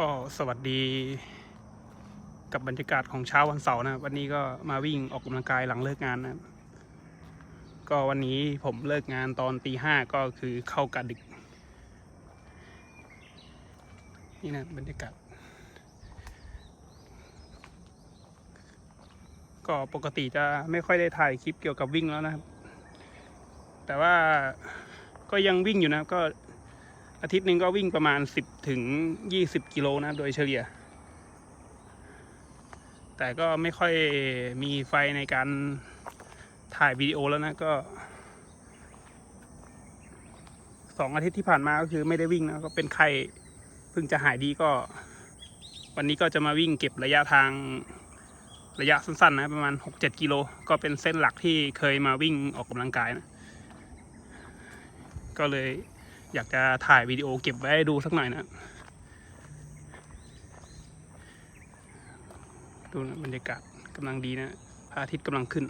ก็สวัสดีกับบรรยากาศของเช้าวันเสาร์นะวันนี้ก็มาวิ่งออกกำลังกายหลังเลิกงานนะก็วันนี้ผมเลิกงานตอนตีห้าก็คือเข้ากะดึก นี่นะบรรยากาศ ก็ปกติจะไม่ค่อยได้ถ่ายคลิปเกี่ยวกับวิ่งแล้วนะครับ แต่ว่าก็ยังวิ่งอยู่นะก็ อาทิตย์หนึ่งก็วิ่งประมาณ 10 ถึง 20 กิโลนะครับโดยเฉลี่ย แต่ก็ไม่ค่อยมีไฟในการถ่ายวิดีโอแล้วนะก็สองอาทิตย์ที่ผ่านมาก็คือไม่ได้วิ่งนะก็เป็นไข้เพิ่งจะหายดีก็ วันนี้ก็จะมาวิ่งเก็บระยะทางระยะสั้นๆนะประมาณ 6-7 กิโล ก็เป็นเส้นหลักที่เคยมาวิ่งออกกำลังกายนะ ก็เลย อยากจะถ่ายวิดีโอเก็บไว้ให้ดูสักหน่อยนะดูนะบรรยากาศกำลังดีนะพระอาทิตย์กำลังขึ้น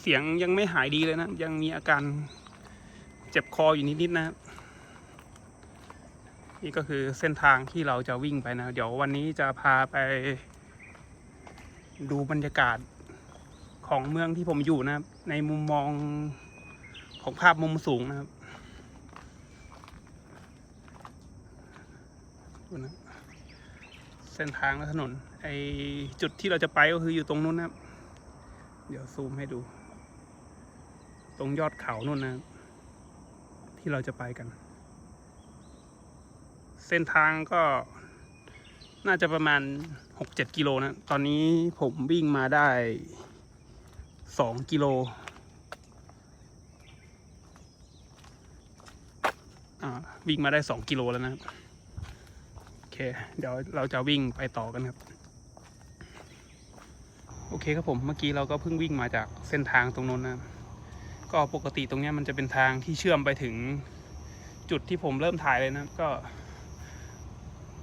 เสียงยังไม่หายดีเลยนะ ยังมีอาการเจ็บคออยู่นิดๆนะ นี่ก็คือเส้นทางที่เราจะวิ่งไปนะ เดี๋ยววันนี้จะพาไปดูบรรยากาศ ของเมืองที่ผมอยู่นะครับ ในมุมมองของภาพมุมสูงนะครับนะเส้นทางและถนน ไอจุดที่เราจะไปก็คืออยู่ตรงนู้นนะครับ เดี๋ยวซูมให้ดู ตรงยอดเขานู่นนะที่เราจะไปกัน เส้นทางก็น่าจะประมาณ6-7กิโลนะ ตอนนี้ผมวิ่งมาได้ สองกิโลอ่าวิ่งมาได้สองกิโลแล้วนะครับ โอเค เดี๋ยวเราจะวิ่งไปต่อกันครับ โอเคครับผมเมื่อกี้เราก็เพิ่งวิ่งมาจากเส้นทางตรงนู้นนะ ก็ปกติตรงนี้มันจะเป็นทางที่เชื่อมไปถึงจุดที่ผมเริ่มถ่ายเลยนะก็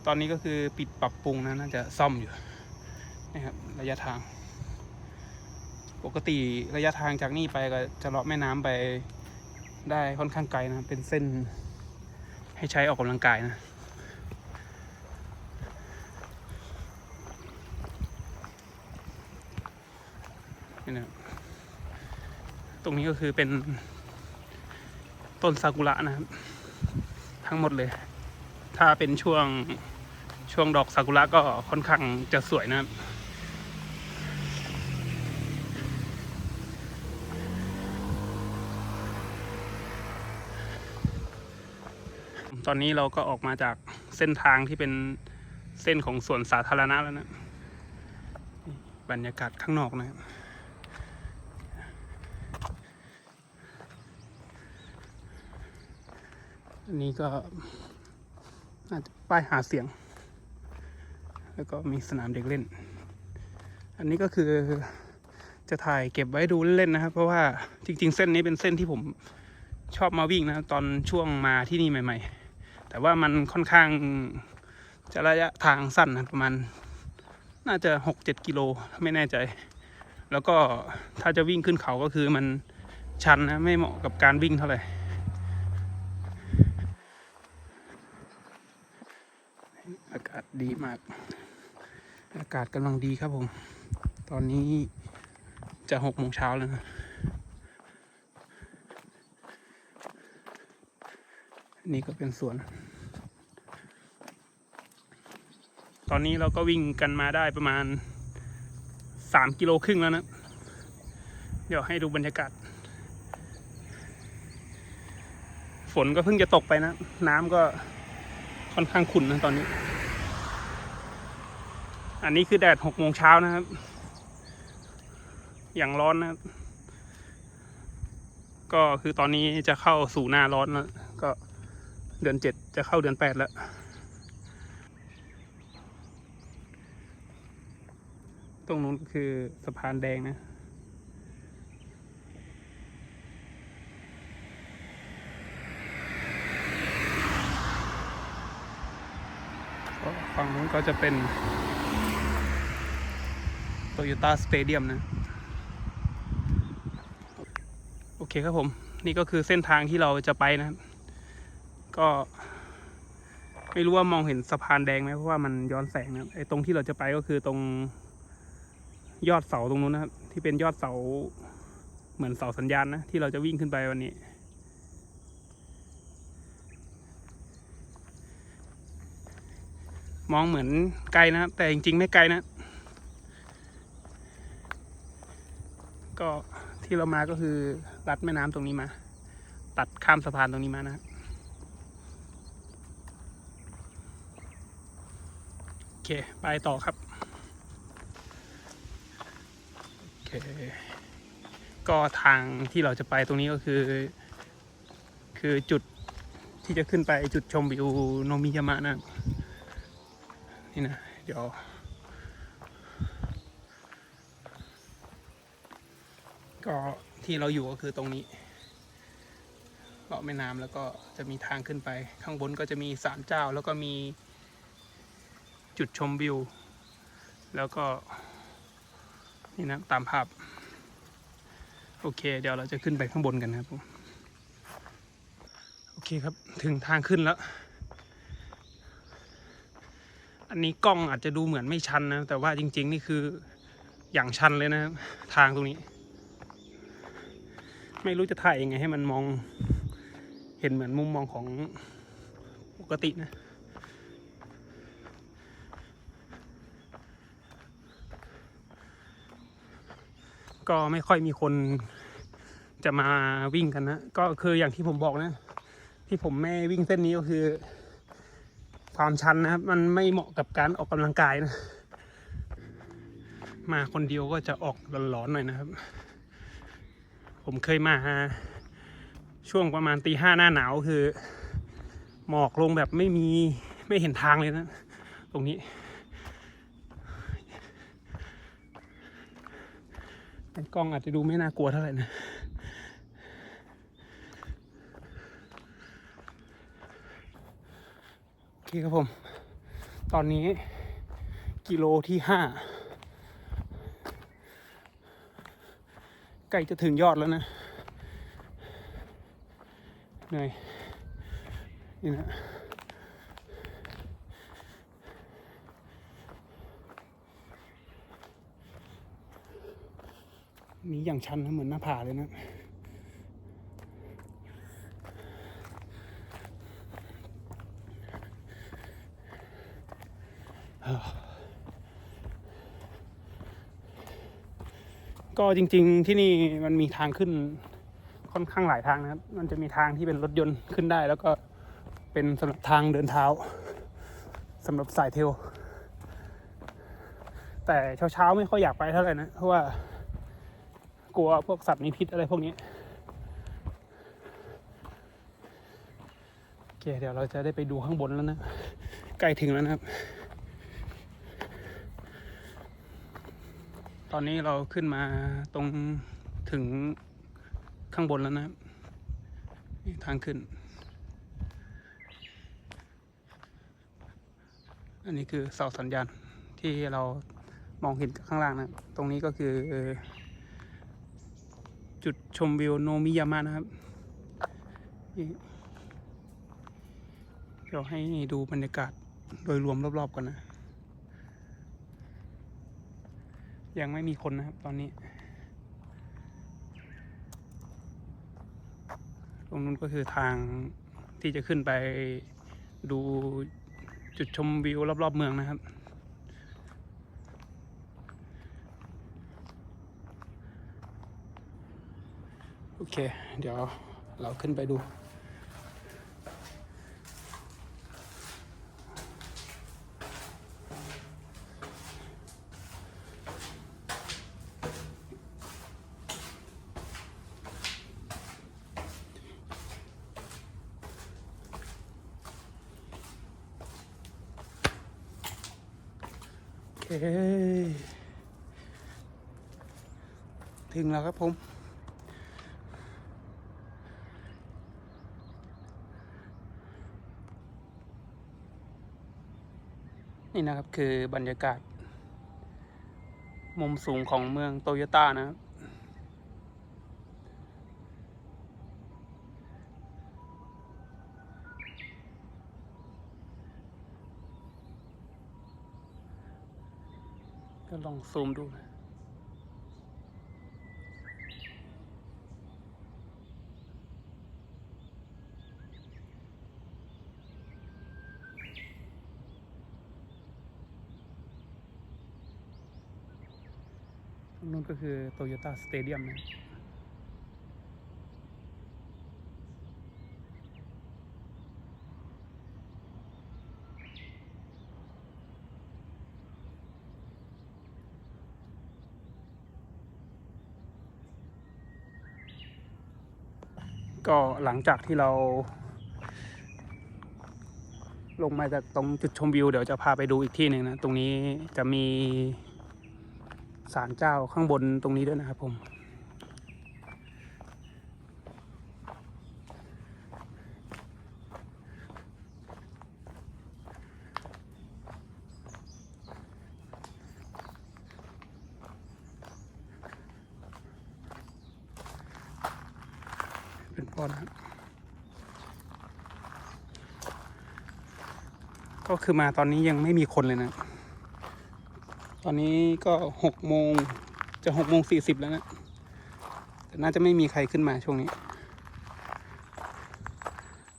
ตอนนี้ก็คือปิดปรับปรุงนะน่าจะซ่อมอยู่นะครับระยะทาง ปกติระยะทางจากนี่ไปก็จะเลาะแม่น้ำไปได้ค่อนข้างไกลนะ เป็นเส้นให้ใช้ออกกำลังกายนะนี่นะตรงนี้ก็คือเป็นต้นซากุระนะครับ ทั้งหมดเลย ถ้าเป็นช่วงช่วงดอกซากุระก็ค่อนข้างจะสวยนะครับ ตอนนี้เราก็ออกมาจากเส้นทางที่เป็นเส้นของสวนสาธารณะแล้วนะ บรรยากาศข้างนอกนะครับอันนี้ก็น่าจะป้ายหาเสียง แล้วก็มีสนามเด็กเล่น อันนี้ก็คือจะถ่ายเก็บไว้ดูเล่นๆนะครับ เพราะว่าจริง ๆ เส้นนี้เป็นเส้นที่ผมชอบมาวิ่งนะ ตอนช่วงมาที่นี่ใหม่ ๆ แต่ว่ามันค่อนข้างจะระยะทางสั้นนะประมาณน่าจะหกเจ็ดกิโลไม่แน่ใจ แล้วก็ถ้าจะวิ่งขึ้นเขาก็คือมันชันนะไม่เหมาะกับการวิ่งเท่าไหร่อากาศดีมาก อากาศกำลังดีครับผม ตอนนี้จะหกโมงเช้าแล้วนะนี่ก็เป็นสวน ตอนนี้เราก็วิ่งกันมาได้ประมาณสามกิโลครึ่งแล้วนะ เดี๋ยวให้ดูบรรยากาศ ฝนก็เพิ่งจะตกไปนะ น้ำก็ค่อนข้างขุ่นนะตอนนี้ อันนี้คือแดดหกโมงเช้านะครับ อย่างร้อนนะครับ ก็คือตอนนี้จะเข้าสู่หน้าร้อนแล้ว ก็เดือนเจ็ดจะเข้าเดือนแปดแล้ว ตรงนู้นก็คือสะพานแดงนะฝั่งนู้นก็จะเป็นโตโยต้าสเตเดียมนะ โอเคครับผม นี่ก็คือเส้นทางที่เราจะไปนะ ก็ ไม่รู้ว่ามองเห็นสะพานแดงไหมเพราะว่ามันย้อนแสงนะไอ้ตรงที่เราจะไปก็คือตรง ยอดเสาตรงนู้นนะครับ ที่เป็นยอดเสาเหมือนเสาสัญญาณนะ ที่เราจะวิ่งขึ้นไปวันนี้ มองเหมือนไกลนะครับ แต่จริงๆ ไม่ไกลนะ ก็ที่เรามาก็คือลัดแม่น้ำตรงนี้มา ตัดข้ามสะพานตรงนี้มานะโอเค ไปต่อครับ โอเค ก็ทางที่เราจะไปตรงนี้ก็คือ คือจุดที่จะขึ้นไปจุดชมวิวโนมิยามะนะนี่นะ เดี๋ยวก็ที่เราอยู่ก็คือตรงนี้เลาะแม่น้ำแล้วก็จะมีทางขึ้นไป ข้างบนก็จะมีศาลเจ้าแล้วก็มีจุดชมวิว แล้วก็ นี่นะตามภาพ โอเค เดี๋ยวเราจะขึ้นไปข้างบนกันนะครับผมโอเคครับ ถึงทางขึ้นแล้ว อันนี้กล้องอาจจะดูเหมือนไม่ชันนะ แต่ว่าจริง ๆ นี่คืออย่างชันเลยนะครับ ทางตรงนี้ ไม่รู้จะถ่ายยังไงให้มันมอง เห็นเหมือนมุมมองของปกตินะ ก็ไม่ค่อยมีคนจะมาวิ่งกันนะ ก็คืออย่างที่ผมบอกนะ ที่ผมไม่วิ่งเส้นนี้ก็คือ ความชันนะครับ มันไม่เหมาะกับการออกกำลังกายนะ มาคนเดียวก็จะออกหลอนๆหน่อยนะครับ ผมเคยมาช่วงประมาณตีห้าหน้าหนาวคือ หมอกลงแบบไม่มีไม่เห็นทางเลยนะ ตรงนี้ ในกล้องอาจจะดูไม่น่ากลัวเท่าไหร่นะโอเคครับผม ตอนนี้กิโลที่ห้าใกล้จะถึงยอดแล้วนะเหนื่อยนี่นะ นี่อย่างชันเหมือนหน้าผาเลยนะก็จริง ๆ ที่นี่มันมีทางขึ้นค่อนข้างหลายทางนะครับ มันจะมีทางที่เป็นรถยนต์ขึ้นได้ แล้วก็เป็นสำหรับทางเดินเท้าสำหรับสายเทลแต่เช้าๆไม่ค่อยอยากไปเท่าไหร่นะ เพราะว่า กลัวพวกสัตว์มีพิษอะไรพวกนี้โอเคเดี๋ยวเราจะได้ไปดูข้างบนแล้วนะ ใกล้ถึงแล้วนะครับ ตอนนี้เราขึ้นมาตรงถึงข้างบนแล้วนะทางขึ้น อันนี้คือเสาสัญญาณที่เรามองเห็นข้างล่างนะ ตรงนี้ก็คือ จุดชมวิวโนมิยามะนะครับเดี๋ยวให้ดูบรรยากาศโดยรวมรอบๆกันนะ ยังไม่มีคนนะครับตอนนี้ ตรงนู้นก็คือทางที่จะขึ้นไปดูจุดชมวิวรอบๆเมืองนะครับ อเค เดี๋ยวเราขึ้นไปดูโอเคถึงแล้วครับผม นี่นะครับคือบรรยากาศ มุมสูงของเมืองโตโยต้านะก็ลองซูมดูนะ นู้นก็คือโตโยต้าสเตเดียมนะก็หลังจากที่เรา ลงมาจากตรงจุดชมวิว เดี๋ยวจะพาไปดูอีกที่หนึ่งนะ ตรงนี้จะมี ศาลเจ้าข้างบนตรงนี้ด้วยนะครับผม เป็นป้อนะครับก็คือมาตอนนี้ยังไม่มีคนเลยนะ ตอนนี้ก็หกโมงจะหกโมงสี่สิบแล้วนะ แต่น่าจะไม่มีใครขึ้นมาช่วงนี้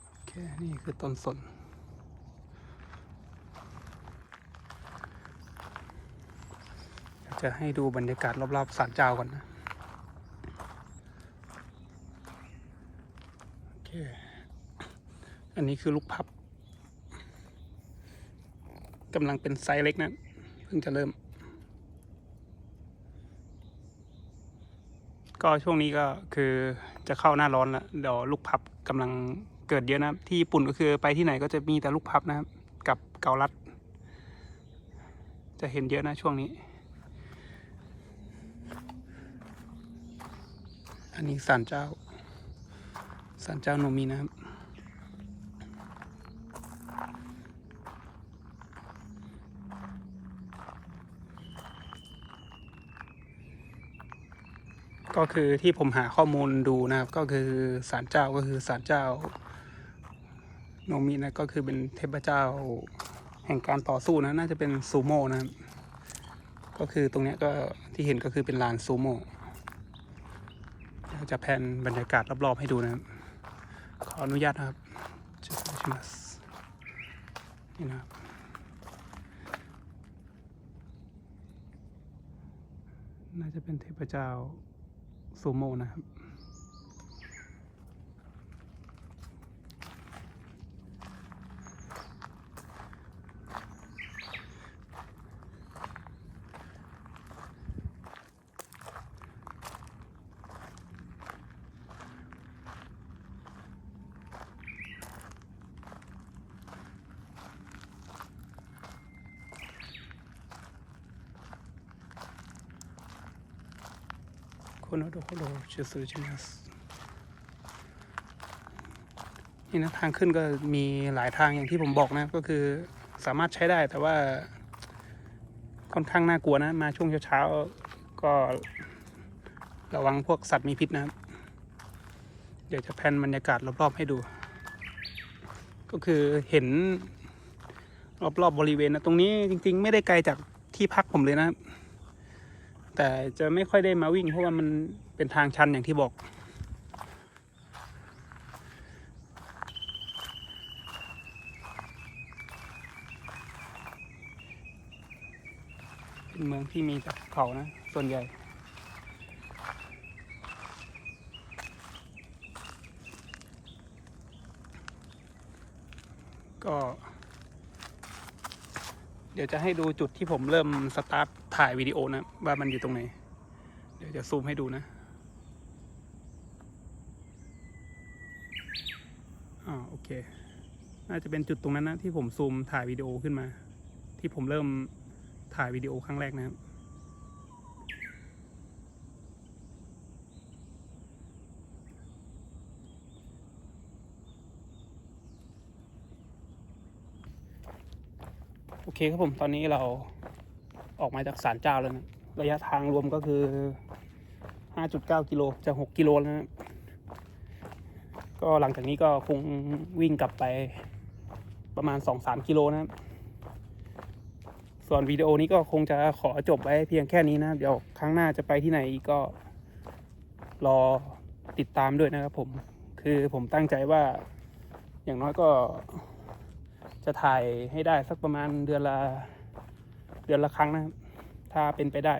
โอเค นี่คือต้นสนจะให้ดูบรรยากาศรอบๆศาลเจ้าก่อนนะ โอเค อันนี้คือลูกพับกำลังเป็นไซส์เล็กนะ เพิ่งจะเริ่ม ก็ช่วงนี้ก็คือจะเข้าหน้าร้อนแล้วเดี๋ยวลูกพับกำลังเกิดเยอะนะที่ญี่ปุ่นก็คือไปที่ไหนก็จะมีแต่ลูกพับนะครับ กับเกาลัด จะเห็นเยอะนะช่วงนี้ อันนี้ศาลเจ้าศาลเจ้าโนมีนะครับ ก็คือที่ผมหาข้อมูลดูนะครับ ก็คือศาลเจ้าก็คือศาลเจ้า โนมินะก็คือเป็นเทพเจ้าแห่งการต่อสู้นะน่าจะเป็นซูโม่นะครับก็คือตรงนี้ก็ที่เห็นก็คือเป็นลานซูโม่จะแพนบรรยากาศรอบๆให้ดูนะครับ ขออนุญาตนะครับนี่นะครับน่าจะเป็นเทพเจ้า โม่นะครับ このところを出すしますนี่นะทางขึ้นก็มีหลายทางอย่างที่ผมบอกนะครับก็คือสามารถใช้ได้แต่ว่า ค่อนข้างน่ากลัวนะ มาช่วงเช้าๆก็ระวังพวกสัตว์มีพิษนะครับ เดี๋ยวจะแพนบรรยากาศรอบๆให้ดู ก็คือเห็น รอบๆบบริเวณนะตรงนี้จริง ๆ ไม่ได้ไกลจากที่พักผมเลยนะครับ แต่จะไม่ค่อยได้มาวิ่งเพราะว่ามันเป็นทางชันอย่างที่บอก เป็นเมืองที่มีแต่เขานะ ส่วนใหญ่ก็ เดี๋ยวจะให้ดูจุดที่ผมเริ่มสตาร์ทถ่ายวิดีโอนะ ว่ามันอยู่ตรงไหน เดี๋ยวจะซูมให้ดูนะอ่าโอเค น่าจะเป็นจุดตรงนั้นนะที่ผมซูมถ่ายวิดีโอขึ้นมา ที่ผมเริ่มถ่ายวิดีโอครั้งแรกนะครับ เคครับผมตอนนี้เราออกมาจากศาลเจ้าแล้วนะระยะทางรวมก็คือ 5.9 กิโลจะ 6 กิโลแล้วนะก็หลังจากนี้ก็คงวิ่งกลับไปประมาณ 2-3 กิโลนะครับส่วนวิดีโอนี้ก็คงจะขอจบไว้เพียงแค่นี้นะ เดี๋ยวครั้งหน้าจะไปที่ไหนอีกก็รอติดตามด้วยนะครับผม คือผมตั้งใจว่าอย่างน้อยก็ จะถ่ายให้ได้สักประมาณเดือนละเดือนละครั้งนะครับ ถ้าเป็นไปได้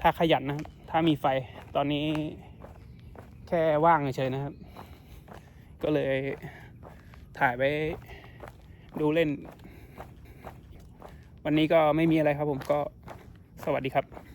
ถ้าขยันนะครับ ถ้ามีไฟ ตอนนี้แค่ว่างเฉยๆนะครับ ก็เลยถ่ายไว้ดูเล่น วันนี้ก็ไม่มีอะไรครับผมก็สวัสดีครับ